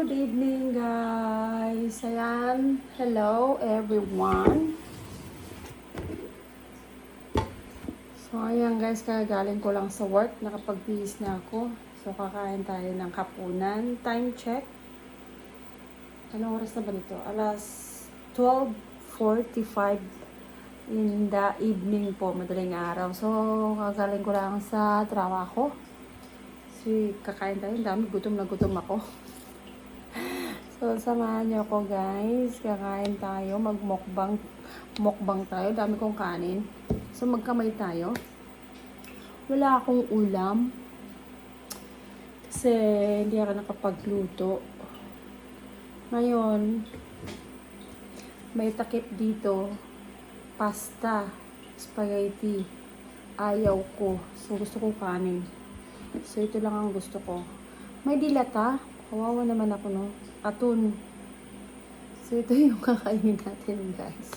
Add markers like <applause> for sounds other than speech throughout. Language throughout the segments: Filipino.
Good evening, guys. Ayan. Hello, everyone. So, ayan, guys. Kagaling ko lang sa work. Nakapag-bihis na ako. So, kakain tayo ng kapunan. Time check. Anong oras na ba nito? Alas 12.45 in the evening po. Madaling araw. So, kagaling ko lang sa trabaho. Kasi kakain tayo. Ang dami. Gutom na gutom ako. <laughs> So, samahan niyo ako guys. Kakain tayo. Magmokbang. Mokbang tayo. Dami kong kanin. So, magkamay tayo. Wala akong ulam. Kasi hindi ako nakapagluto. Ngayon, may takip dito. Pasta. Spaghetti. Ayaw ko. So, gusto ko kanin. So, ito lang ang gusto ko. May dilata. Kawawa naman ako, no? Atun. So, ito yung <laughs> kakainin natin, guys.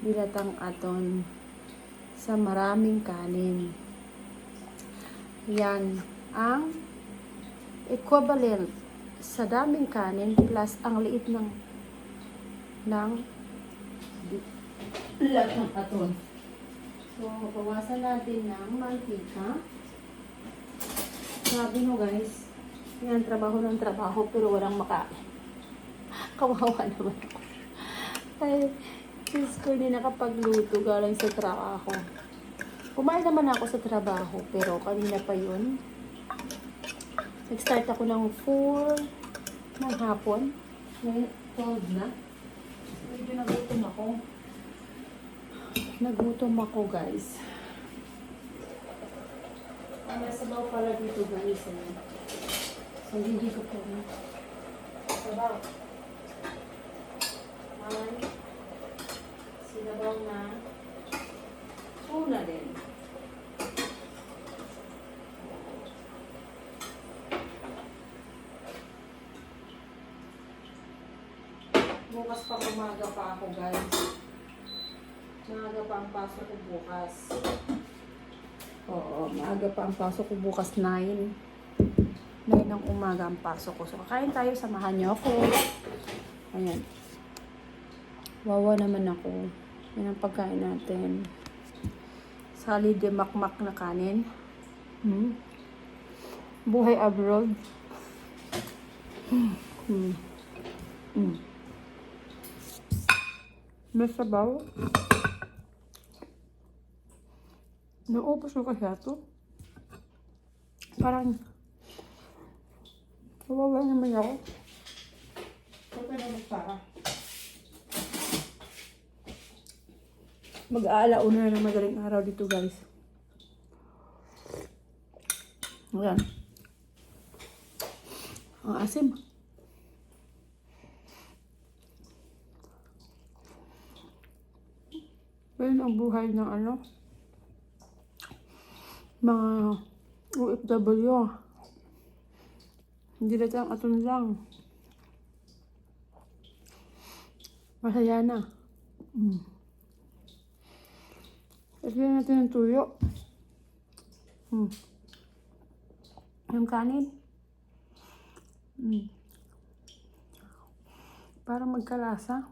Dilatang aton sa maraming kanin. Yan ang equivalent sa daming kanin plus ang liit ng ng dilatang aton. So, bawasan natin ng mantika. Sabi mo guys, yan, trabaho ng trabaho, pero walang makain. Kawawa naman ako. Ay, Diyos ko, hindi nakapagluto galing sa trabaho. Kumain naman ako sa trabaho, pero kanina pa yun. Nag-start ako ng 4 ng hapon. Ngayon, 12 na. Medyo nagutom ako. Nagutom ako, guys. Ang nasabaw pala dito, guys. Ayan. Hindi ko po na. Sabaw. Ay, sinabaw na tuna din. Bukas pa umaga pa ako, guys. Maaga pa ang pasok ko bukas. Oo, maaga pa ang pasok ko bukas 9. 9 ng umaga ang pasok ko. So, kakain tayo, samahan niyo ako. Ayan. Wawa naman ako. Yan ang pagkain natin. Solid de makmak na kanin. Hmm. Buhay abroad. Hmm. Hmm. May sabaw. Naubos mo kasi ito. Parang Kawawa naman ako. Huwag ka na magpara. Mag-aalauna na ng madaling araw dito guys. Ayan. Ang asim. Ganyan ang buhay ng ano. Mga OFW. Hindi na ang aton lang. Masaya na. Mm. Lagyan natin ng tuyo. Mm. Yung kanin. Mm. Para magkalasa.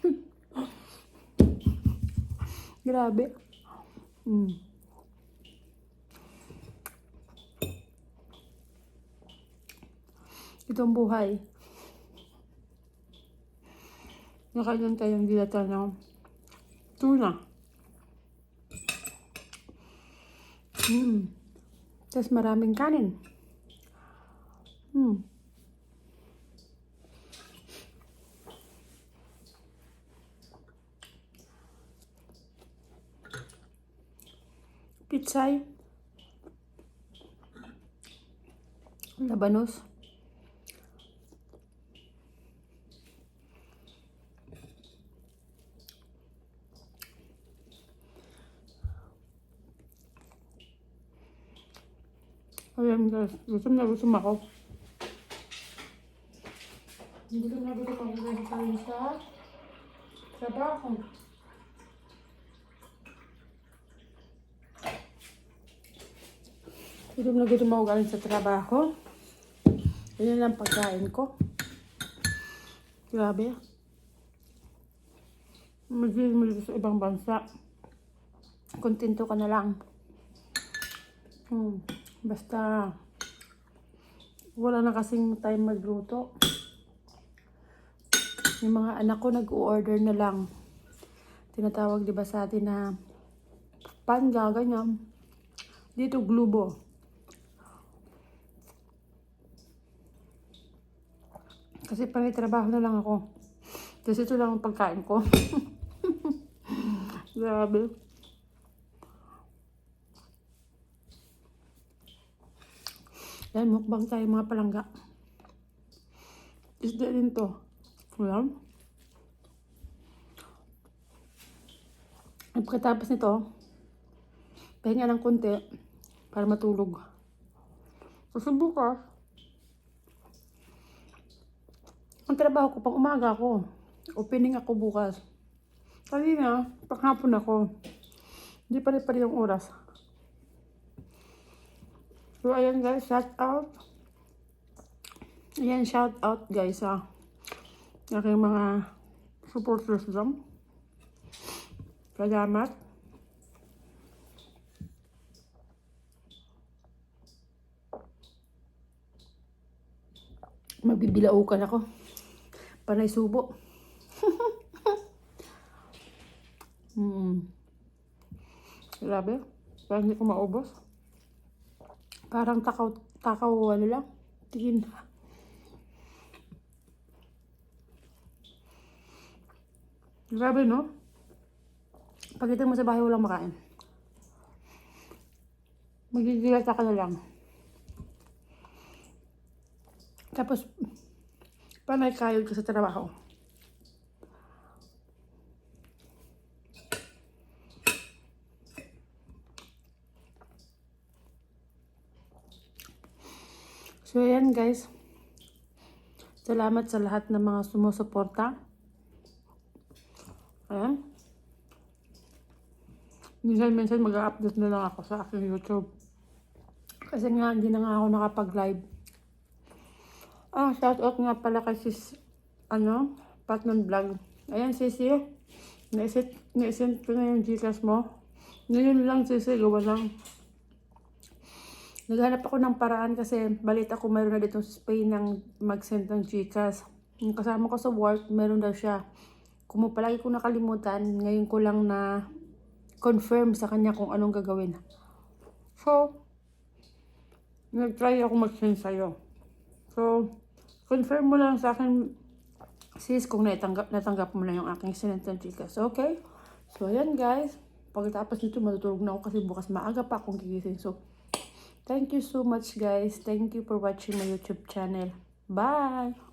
<laughs> Grabe. Mm. Itong buhay. Nakain tayong dilata ng tuna. Mm. Tapos maraming kanin. Mm. Pitsay. Labanos. Ayan guys, gutom na gutom ako. Gutom na gutom ako guys dahil sa trabaho. Na gutom ako sa trabaho. Yan lang pagkain ko. Grabe. Magiging dito sa ibang bansa. Kontento ka na lang. Hmm. Basta wala na kasing time magluto. Yung mga anak ko nag-order na lang. Tinatawag di ba sa atin na panga, ganyan. Dito, glubo. Kasi panay trabaho na lang ako. Kasi ito lang ang pagkain ko. <laughs> Grabe. Yan, mukbang tayo mga palangga. Isda din to. Ayan. At pagkatapos nito, pahinga ng konti para matulog. Kasi bukas, ang trabaho ko pang umaga ako. Opening ako bukas. Kanina, panghapon ako. Hindi pare-pare yung oras. So, ayan guys, shout out. Ayan, shout out guys ha. Aking mga supporters dyan. Salamat. Magbibilaukan ako. Panay subo. <laughs> mm. Grabe. Parang hindi ko maubos. Parang takaw, takaw, ano lang. Tingin. Grabe, no? Pagdating mo sa bahay, walang makain. Magigilata ka na lang. Tapos, panay kayod ka sa trabaho. So, ayan guys. Salamat sa lahat ng mga sumusuporta. Ayan. Minsan-minsan mag-update na lang ako sa aking YouTube. Kasi nga, hindi na nga ako nakapag-live. Ah, shout out nga pala kay sis, ano, Patman Vlog. Ayan, sisi. Naisip, naisip ko na yung Gcash mo. Ngayon lang, sisi, gawa lang. Naghanap ako ng paraan kasi balita ko meron na dito sa Spain ng mag-send ng Gcash. Yung kasama ko sa work, meron daw siya. Kung palagi ko nakalimutan, ngayon ko lang na confirm sa kanya kung anong gagawin. So, nag-try ako mag-send sa'yo. So, confirm mo lang sa akin, sis, kung natanggap, natanggap mo na yung aking sinend ng Gcash. Okay? So, ayan guys. Pagkatapos nito, matutulog na ako kasi bukas maaga pa akong gigising. So, thank you so much guys. Thank you for watching my YouTube channel. Bye!